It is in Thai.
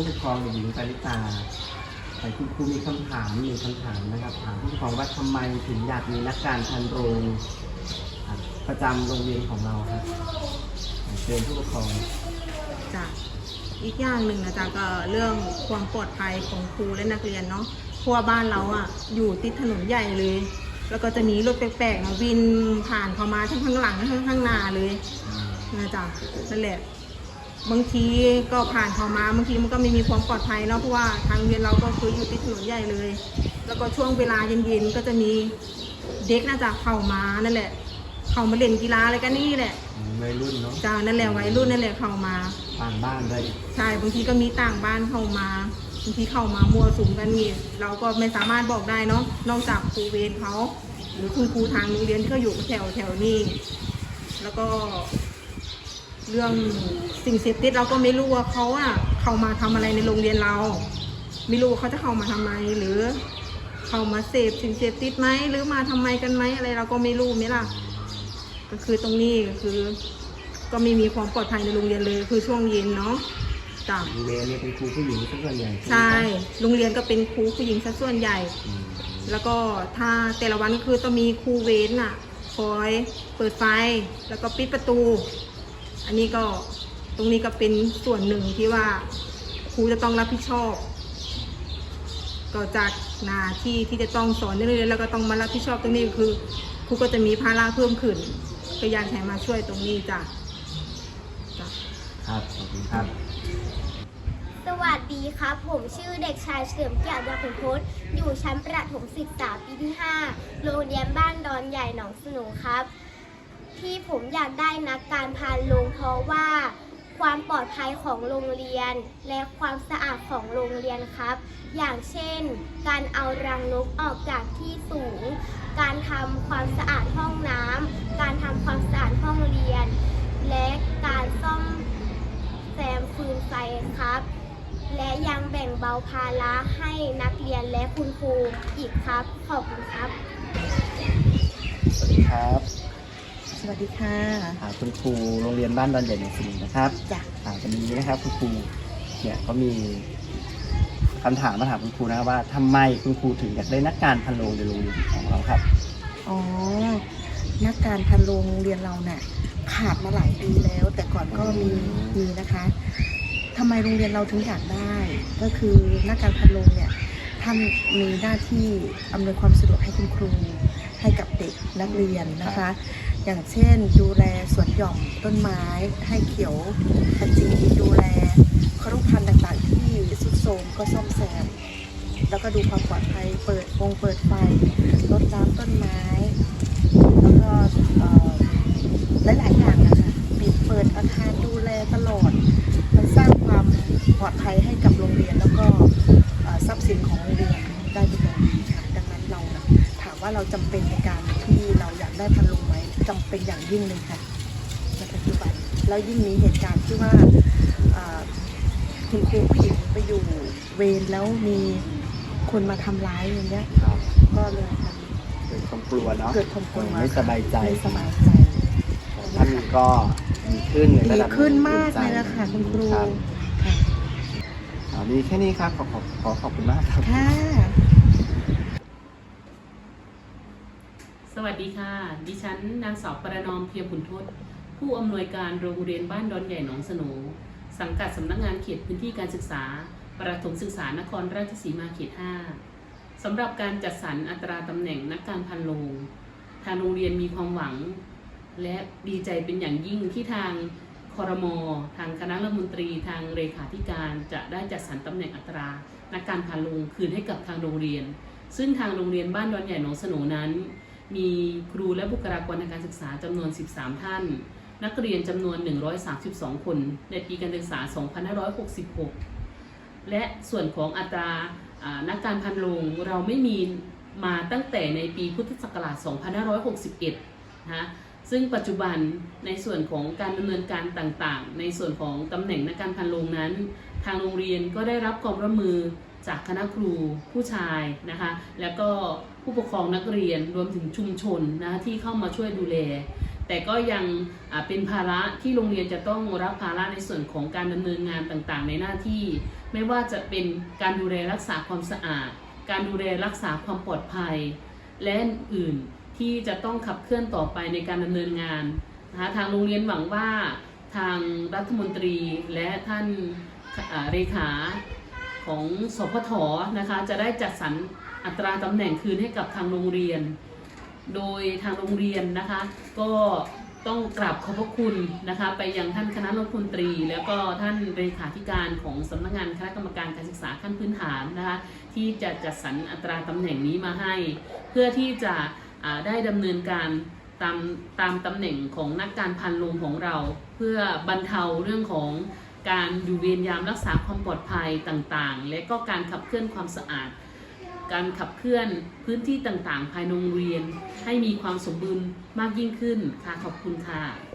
องเด็กหญิงปาริตาแต่คุณครูมีคำถามมีคำถามนะครับถามผู้ปกครองว่าทำไมถึงอยากมีนักการพันโรงอะประจำโรงเรียนของเราครับเชิญผู้ปกครองจ้ะอีกอย่างหนึ่งนะจ๊ะก็เรื่องความปลอดภัยของครูและนักเรียนเนาะเพราะวาบ้านเราอะอยู่ติดถนนใหญ่เลย แล้วก็จะมีรถแปลกๆนะวินผ่านเข้ามาทั้งข้างหลังทั้งข้างหน้าเลยนะจ๊ะนั่นแหละ บางทีก็ผ่านเข้ามาบางทีมันก็ไม่มีความปลอดภัยเนาะเพราะว่าทางโรงเรียนเราก็คืออยู่ติดถนนใหญ่เลย แล้วก็ช่วงเวลาเย็นๆก็จะมีเด็กน่าจะเข้ามานั่นแหละ เข้ามาเล่นกีฬาอะไรกันนี่แหละอืมวัยรุ่นเนาะจ้านั่นแหละวัยรุ่นนั่นแหละเข้ามาต่างบ้านด้วยใช่บางทีก็มีต่างบ้านเข้ามาบางทีเข้ามามั่วสุมกันนี่เราก็ไม่สามารถบอกได้เนาะนอกจากครูเวรเขาหรือคุณครูทางโรงเรียนที่ก็อยู่แถวแถวนี้ แล้วก็ เรื่องสิ่งเสพติดเราก็ไม่รู้ว่าเขาอะเข้ามาทำอะไรในโรงเรียนเรา ไม่รู้ว่าเขาจะเข้ามาทำไมหรือเข้ามาเสพสิ่งเสพติดไหมหรือมาทำไมกันไหมอะไรเราก็ไม่รู้ไหมล่ะ ก็คือตรงนี้ก็คือ ก็ไม่มีความปลอดภัยในโรงเรียนเลย คือช่วงเย็นเนาะจ้ะโรงเรียนเนี่ยเป็นครูผู้หญิงซะส่วนใหญ่ใช่ไหมครับโรงเรียนก็เป็นครูผู้หญิงซะส่วนใหญ่อืมแล้วก็ถ้าแต่ละวันคือต้องมีครูเว้นอะคอยเปิดไฟแล้วก็ปิดประตู อันนี้ก็ตรงนี้ก็เป็นส่วนหนึ่งที่ว่าครูจะต้องรับผิดชอบ ก็จากหน้าที่ที่จะต้องสอนนักเรียนแล้วก็ต้องมารับผิดชอบตรงนี้คือครูก็จะมีภาระเพิ่มขึ้นก็อยากให้มาช่วยตรงนี้จ้ะจ้ะครับขอบคุณครับ สวัสดีครับ ผมชื่อเด็กชายเฉลิมเกียรติยาขุนทศอยู่ชั้นประถมศึกษาปีที่ 5 โรงเรียนบ้านดอนใหญ่หนองสนูครับ ที่ผมอยากได้นักการพานโรงเพราะว่า ความปลอดภัยของโรงเรียน และความสะอาดของโรงเรียนครับ อย่างเช่น การเอารังนกออกจากที่สูง การทำความสะอาดห้องน้ำการทำความสะอาดห้องเรียน และการซ่อมแซมฟืนไฟครับ และยังแบ่งเบาภาระให้นักเรียนและคุณครูอีกครับ ขอบคุณครับ สวัสดีครับ สวัสดีค่ะอ่าคุณครูโรงเรียนบ้านดอนใหญ่หนองสนิทนะครับจ้ะอ่าวันนี้นะครับคุณครูเนี่ยเขามีคำถามมาถามคุณครูนะครับว่าทำไมคุณครูถึงอยากได้นักการพันโรงในโรงเรียนของเราครับ อ๋อ นักการพันโรงโรงเรียนเราเนี่ยขาดมาหลายปีแล้ว แต่ก่อนก็มีมีนะคะทำไมโรงเรียนเราถึงอยากได้ ก็คือนักการพันโรงเนี่ยท่านมีหน้าที่อำนวยความสะดวกให้คุณครูให้กับเด็กนักเรียนนะคะ อย่างเช่น ดูแลสวนหย่อมต้นไม้ให้เขียวขจีดูแลครุพันธุ์ต่างๆ ที่สุดโทรมก็ซ่อมแซมแล้วก็ดูความปลอดภัยเปิดวงเปิดไฟรดน้ำต้นไม้ แล้วก็หลายๆอย่างนะคะปิดเปิดอาคารดูแลตลอด มันสร้างความปลอดภัยให้กับโรงเรียน แล้วก็ทรัพย์สินของโรงเรียนได้เป็นอย่างดีค่ะดังนั้นเราถามว่าเราจำเป็น จำเป็นอย่างยิ่งเลยค่ะในปัจจุบันแล้วยิ่งมีเหตุการณ์ที่ว่าเอ่อคุณครูผู้หญิงไปอยู่เวรแล้วมีคนมาทำร้ายอย่างเงี้ยครับก็เลยมันเกิดความกลัวเนาะเกิดความกลัวไม่สบายใจไม่สบายใจท่านก็ดีขึ้นในระดีดับขึ้นมากใจเลยนะคะคุณครูรับค่ะอ่ามีแค่นี้ครับขอขอขอขอบคุณมากครับค่ะ วัสดีค่ะ ดิฉันนางสาวประนอมเพียรบุญทศผู้อำนวยการโรงเรียนบ้านดอนใหญ่หนองสโหนสังกัดสำนักงานเขตพื้นที่การศึกษา ประถมศึกษานครราชสีมาเขต 5สำหรับการจัดสรรอัตราตำแหน่งนักการพันโรงทางโรงเรียนมีความหวัง และดีใจเป็นอย่างยิ่งที่ทางคอรมอทางคณะรัฐมนตรี ทางเลขาธิการจะได้จัดสรรตำแหน่งอัตรา นักการพันโรงคืนให้กับทางโรงเรียน ซึ่งทางโรงเรียนบ้านดอนใหญ่หนองสโหนนั้น มีครูและบุคลากรทางการศึกษาจำนวน 13 ท่าน นักเรียนจำนวน 132 คน ในปีการศึกษา 2566 และส่วนของอัตรานักการพันโรงเราไม่มีมาตั้งแต่ในปีพุทธศักราช 2561 นะซึ่งปัจจุบันในส่วนของการดำเนินการต่างๆ ในส่วนของตำแหน่งนักการพันโรงนั้น ทางโรงเรียนก็ได้รับความร่วมมือ จากคณะครูผู้ชายนะคะ แล้วก็ผู้ปกครองนักเรียนรวมถึงชุมชนนะคะที่เข้ามาช่วยดูแล แต่ก็ยังเป็นภาระที่โรงเรียนจะต้องรับภาระในส่วนของการดำเนินงานต่างๆ ในหน้าที่ ไม่ว่าจะเป็นการดูแลรักษาความสะอาด การดูแลรักษาความปลอดภัย และอื่นที่จะต้องขับเคลื่อนต่อไปในการดำเนินงานนะคะทางโรงเรียนหวังว่าทางรัฐมนตรีและท่านอ่าเลขา ของสพทนะคะ จะได้จัดสรรอัตราตำแหน่งคืนให้กับทางโรงเรียน โดยทางโรงเรียนนะคะ ก็ต้องกราบขอบพระคุณนะคะ ไปยังท่านคณะรัฐมนตรี แล้วก็ท่านเลขาธิการของสำนักงานคณะกรรมการการศึกษาขั้นพื้นฐานนะคะ ที่จะจัดสรรอัตราตำแหน่งนี้มาให้ เพื่อที่จะได้ดำเนินการตามตามตำแหน่งของนักการพันโรงของเรา เพื่อบรรเทาเรื่องของ การอยู่เวรยามรักษาความปลอดภัยต่างๆ และก็การขับเคลื่อนความสะอาด การขับเคลื่อนพื้นที่ต่างๆ ภายในโรงเรียน ให้มีความสมบูรณ์มากยิ่งขึ้นค่ะขอบคุณค่ะ